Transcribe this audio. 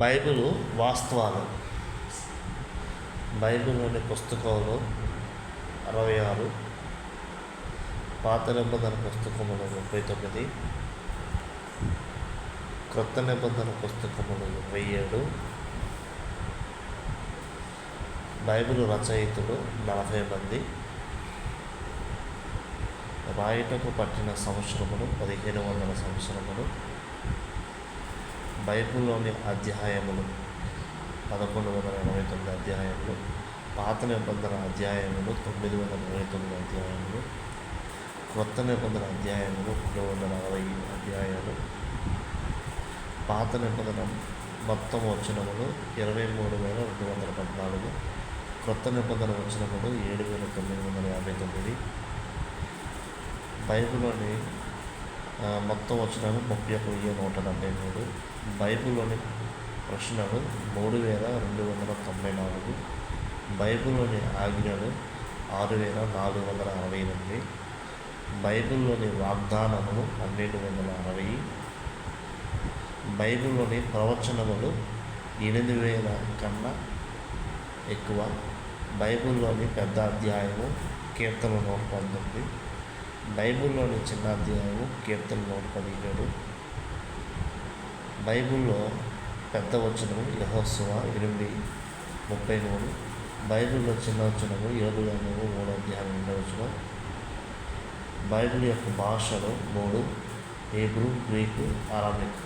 Bible వాస్తవాలు. బైబిల్లోని పుస్తకంలో అరవై ఆరు పాత నిబంధన పుస్తకములు ముప్పై తొమ్మిది క్రొత్త నిబంధన పుస్తకములు ముప్పై ఏడు బైబిల్ రచయితలు నలభై మంది రాయటకు పట్టిన సంవత్సరములు పదిహేను వందల సంవత్సరములు బైబిల్లోని అధ్యాయములు పదకొండు వందల ఎనభై తొమ్మిది అధ్యాయములు పాత నిబంధన అధ్యాయములు తొమ్మిది వందల ఇరవై తొమ్మిది అధ్యాయములు క్రొత్త నిబంధన అధ్యాయములు రెండు వందల అరవై అధ్యాయాలు పాత నిబంధన మొత్తం వచనములు ఇరవై మూడు వేల రెండు వందల పద్నాలుగు క్రొత్త నిబంధన వచనములు ఏడు వేల తొమ్మిది వందల యాభై తొమ్మిది. బైబిల్లోని మొత్తం వచనాలు ముప్పై ఒక వెయ్యి నూట డెబ్బై మూడు. బైబిల్లోని ప్రశ్నలు మూడు వేల రెండు వందల తొంభై నాలుగు బైబిల్లోని ఆజ్ఞలు ఆరు వేల నాలుగు వందల అరవై ఎనిమిది బైబిల్లోని వాగ్దానములు పన్నెండు వందల అరవై బైబిల్లోని ప్రవచనములు ఎనిమిది వేల కన్నా ఎక్కువ బైబిల్లోని పెద్ద అధ్యాయము కీర్తన నూట పంతొమ్మిది బైబిల్లోని చిన్న అధ్యాయము కీర్తన నూట పదిహేడు బైబిల్లో పెద్ద వచనము యహోత్సవ ఎనిమిది ముప్పై మూడు. బైబిల్లో చిన్న వచనము ఏడు గ్రంథము మూడు అధ్యాయం రెండవ వచనం. బైబిల్ యొక్క భాషలు మూడు హీబ్రూ గ్రీకు అరామిక్